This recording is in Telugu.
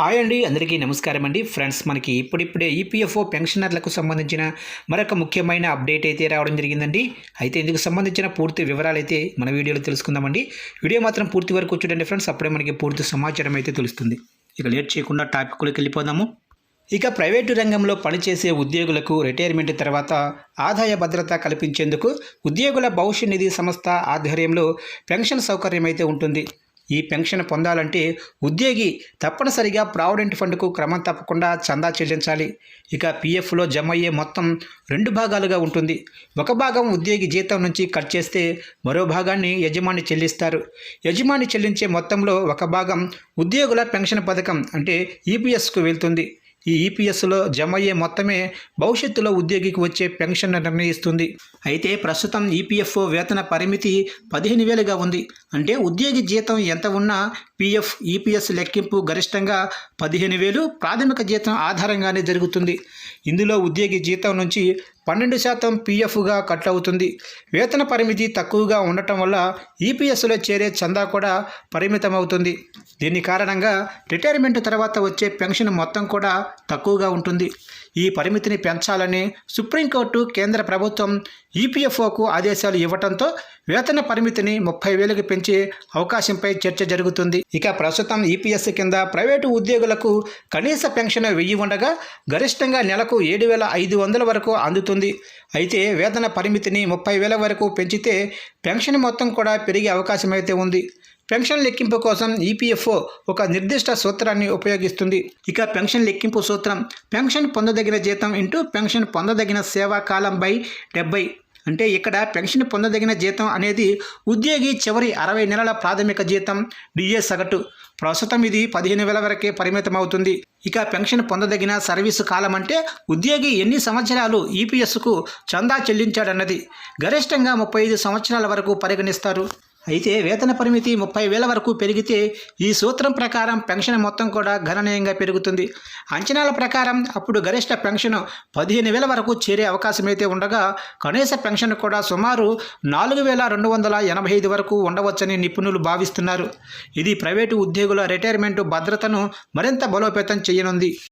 హాయ్ అండి అందరికీ నమస్కారం అండి. ఫ్రెండ్స్ మనకి ఇప్పుడిప్పుడే ఈపీఎఫ్ఓ పెన్షనర్లకు సంబంధించిన మరొక ముఖ్యమైన అప్డేట్ అయితే రావడం జరిగిందండి. అయితే ఇందుకు సంబంధించిన పూర్తి వివరాలు అయితే మన వీడియోలో తెలుసుకుందామండి వీడియో మాత్రం పూర్తి వరకు చూడండి ఫ్రెండ్స్ అప్పుడే మనకి పూర్తి సమాచారం అయితే తెలుస్తుంది. ఇక లేట్ చేయకుండా టాపిక్లోకి వెళ్ళిపోదాము. ఇక ప్రైవేటు రంగంలో పనిచేసే ఉద్యోగులకు రిటైర్మెంట్ తర్వాత ఆదాయ భద్రత కల్పించేందుకు ఉద్యోగుల భవిష్య నిధి సంస్థ ఆధ్వర్యంలో పెన్షన్ సౌకర్యం అయితే ఉంటుంది. ఈ పెన్షన్ పొందాలంటే ఉద్యోగి తప్పనిసరిగా ప్రావిడెంట్ ఫండ్కు క్రమం తప్పకుండా చందా చెల్లించాలి. ఇక పీఎఫ్లో జమ అయ్యే మొత్తం రెండు భాగాలుగా ఉంటుంది. ఒక భాగం ఉద్యోగి జీతం నుంచి కట్ చేస్తే మరో భాగాన్ని యజమాని చెల్లిస్తారు. యజమాని చెల్లించే మొత్తంలో ఒక భాగం ఉద్యోగుల పెన్షన్ పథకం అంటే ఈపీఎస్కు వెళ్తుంది. ఈ ఈపీఎస్లో జమ అయ్యే మొత్తమే భవిష్యత్తులో ఉద్యోగికి వచ్చే పెన్షన్ నిర్ణయిస్తుంది. అయితే ప్రస్తుతం ఈపీఎఫ్ఓ వేతన పరిమితి పదిహేను వేలుగా ఉంది. అంటే ఉద్యోగి జీతం ఎంత ఉన్నా పీఎఫ్ ఈపీఎస్ లెక్కింపు గరిష్టంగా పదిహేను వేలు ప్రాథమిక జీతం ఆధారంగానే జరుగుతుంది. ఇందులో ఉద్యోగి జీతం నుంచి పన్నెండు శాతం పీఎఫ్గా కట్ అవుతుంది. వేతన పరిమితి తక్కువగా ఉండటం వల్ల ఈపీఎస్లో చేరే చందా కూడా పరిమితం అవుతుంది దీని కారణంగా రిటైర్మెంట్ తర్వాత వచ్చే పెన్షన్ మొత్తం కూడా తక్కువగా ఉంటుంది. ఈ పరిమితిని పెంచాలని సుప్రీంకోర్టు కేంద్ర ప్రభుత్వం ఈపీఎఫ్ఓకు ఆదేశాలు ఇవ్వడంతో వేతన పరిమితిని ముప్పై వేలకు పెంచే అవకాశంపై చర్చ జరుగుతుంది. ఇక ప్రస్తుతం ఈపీఎస్ కింద ప్రైవేటు ఉద్యోగులకు కనీస పెన్షన్ వెయ్యి ఉండగా గరిష్టంగా నెలకు ఏడు వేల ఐదు వందల వరకు అందుతుంది. అయితే వేతన పరిమితిని ముప్పై వేల వరకు పెంచితే పెన్షన్ మొత్తం కూడా పెరిగే అవకాశం అయితే ఉంది. పెన్షన్ లెక్కింపు కోసం ఈపీఎఫ్ఓ ఒక నిర్దిష్ట సూత్రాన్ని ఉపయోగిస్తుంది. ఇక పెన్షన్ లెక్కింపు సూత్రం పెన్షన్ పొందదగిన జీతం ఇంటూ పెన్షన్ పొందదగిన సేవా కాలం బై డెబ్బై. అంటే ఇక్కడ పెన్షన్ పొందదగిన జీతం అనేది ఉద్యోగి చివరి అరవై నెలల ప్రాథమిక జీతం డిఏ సగటు. ప్రస్తుతం ఇది పదిహేను వేల వరకే పరిమితం అవుతుంది ఇక పెన్షన్ పొందదగిన సర్వీసు కాలం అంటే ఉద్యోగి ఎన్ని సంవత్సరాలు ఈపీఎస్కు చందా చెల్లించాడన్నది. గరిష్టంగా ముప్పై ఐదు సంవత్సరాల వరకు పరిగణిస్తారు. అయితే వేతన పరిమితి ముప్పై వేల వరకు పెరిగితే ఈ సూత్రం ప్రకారం పెన్షన్ మొత్తం కూడా గణనీయంగా పెరుగుతుంది. అంచనాల ప్రకారం అప్పుడు గరిష్ట పెన్షన్ పదిహేను వేల వరకు చేరే అవకాశం అయితే ఉండగా కనీస పెన్షన్ కూడా సుమారు నాలుగు వేల రెండు వందల ఎనభై ఐదు వరకు ఉండవచ్చని నిపుణులు భావిస్తున్నారు. ఇది ప్రైవేటు ఉద్యోగుల రిటైర్మెంట్ భద్రతను మరింత బలోపేతం చేయనుంది.